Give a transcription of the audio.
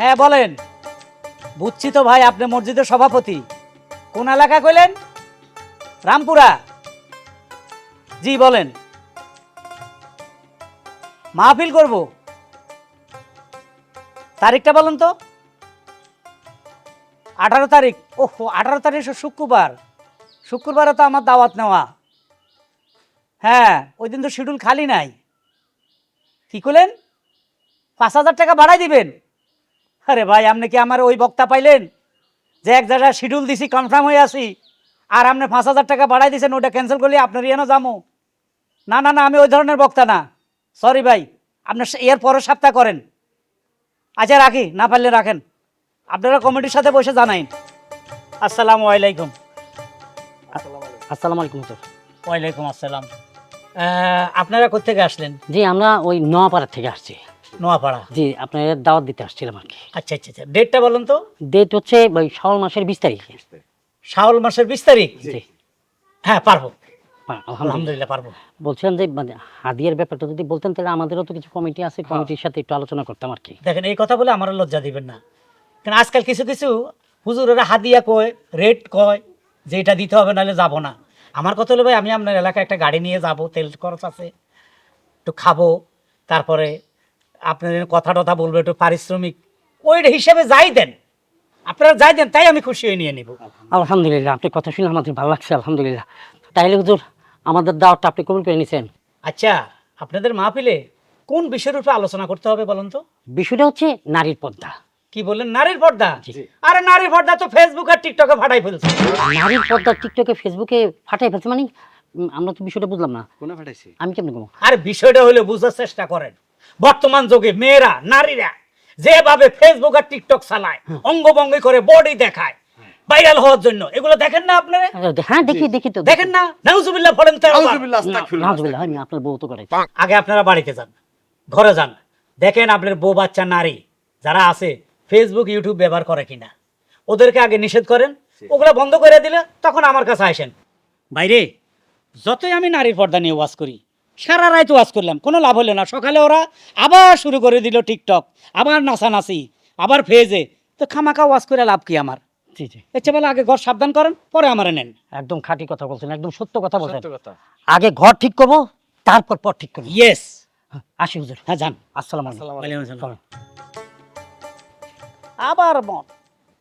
হ্যাঁ বলেন। বুঝছি তো ভাই, আপনি মসজিদের সভাপতি। কোন এলাকা কইলেন? রামপুরা। জি, বলেন। মাহফিল করব। তারিখটা বলেন তো। আঠারো তারিখ। ওহো, আঠারো তারিখ শুক্রবার। শুক্রবারে তো আমার দাওয়াত নেওয়া। হ্যাঁ ওই দিন তো শিডিউল খালি নাই। কি করলেন পাঁচ হাজার টাকা বাড়াই দিবেন। আরে ভাই আপনি কি আমার ওই বক্তা পাইলেন? যে এক জায়গায় শিডিউল দিছি কনফার্ম হয়ে আসি আর আপনি পাঁচ হাজার টাকা বাড়াই দিয়েছেন ওটা ক্যান্সেল করলে আপনার ইয়েনও যাব না না না আমি ওই ধরনের বক্তা না। সরি ভাই আপনার এর পরের সপ্তাহ করেন। আচ্ছা রাখি না পারলে রাখেন। আপনারা কমিটির সাথে বসে জানাইন। আসসালামু আলাইকুম। আসসালামু আলাইকুম। স্যার। ওয়ালাইকুম আসসালাম। আহ, আপনারা কোথেকে আসলেন? জি আমরা ওই নোয়াপাড়া থেকে আসছি। নোয়াপাড়া? জি আপনাদের দাওয়াত দিতে আসছিলাম আর কি। আচ্ছা আচ্ছা আচ্ছা। ডেটটা বলুন তো। ডেট হচ্ছে ওই শ্রাবণ মাসের বিশ তারিখে। শাওল মাসের বিশ তারিখ? জি। হ্যাঁ পারব। হ্যাঁ, আলহামদুলিল্লাহ। পারব। বলছিলাম যে মানে হাদিয়ার ব্যাপারটা যদি বলতেন তাহলে আমাদেরও তো কিছু কমিটি আছে কমিটির সাথে একটু আলোচনা করতাম আর কি। দেখেন এই কথা বলে আমারও লজ্জা দিবেন না। কারণ আজকাল কিছু কিছু হুজুরেরা হাদিয়া কয় রেট কয় যে এটা দিতে হবে নাহলে যাব না। আমার কথা হলো ভাই আমি আপনার এলাকায় একটা গাড়ি নিয়ে যাব তেল খরচ আছে একটু খাব তারপরে আপনাদের কথা টথা বলব একটু পারিশ্রমিক ওই হিসেবে যাই দেন। আপনারা যাই দেন তাই আমি খুশি হয়ে নিয়ে নিব। আলহামদুলিল্লাহ আপনি কথা শুনে আমাদের ভালো লাগছে আলহামদুলিল্লাহ। তাইলে হুজুর আমাদের দাওয়াতটা আপনি কবুল করে নিছেন? আচ্ছা আপনাদের মাহফিলে কোন বিষয়ের উপরে আলোচনা করতে হবে বলুন তো? বিষয়টা হচ্ছে নারীর পর্দা। কি বললেন? নারীর পর্দা। আরে নারীর পর্দা তো ফেসবুক আর টিকটকে ফাটাই ফেলছে। নারীর পর্দা টিকটকে ফেসবুকে ফাটাই ফেলছে মানে আমরা তো বিষয়টা বুঝলাম না। কোনে ফাটাইছি? আমি কেমন কমো? আর বিষয়টা হলে বুঝার চেষ্টা করেন। বর্তমান যুগে মেয়েরা নারীরা যেভাবে ফেসবুক আর টিকটক চালায় অঙ্গভঙ্গি করে বডি দেখায় ভাইরাল হওয়ার জন্য। এগুলো দেখেন না আপনারা? হ্যাঁ দেখি দেখি তো দেখেন না? নাউজুবিল্লাহ পড়েন তো নাজবিল্লাহ আমি আপনার বউ তো করে। আগে আপনারা বাড়িতে যান ঘরে যান। দেখেন আপনার বউ বাচ্চা নারী যারা আছে ফেসবুক ইউটিউব ব্যবহার করে কিনা। ওদেরকে আগে নিষেধ করেন ওগুলো বন্ধ করে দিলে তখন আমার কাছে আসেন। বাইরে যতই আমি নারীর পর্দা নিয়ে ওয়াজ করি সারা রাত ওয়াজ করলাম কোনো লাভ হলো না। সকালে ওরা আবার শুরু করে দিল টিকটক আবার নাচানাচি আবার ফেজে। তো খামাখা ওয়াজ করে লাভ কি আমার? জি জি। এর বলে আগে ঘর সাবধান করেন পরে আমারে নেন। একদম খাঁটি কথা বলছেন একদম সত্য কথা বলছেন। আগে ঘর ঠিক করব তারপর পর ঠিক করব। ইয়েস আসি হুজুর। হ্যাঁ যান। আসসালামু আলাইকুম। আসসালাম। আবার মন।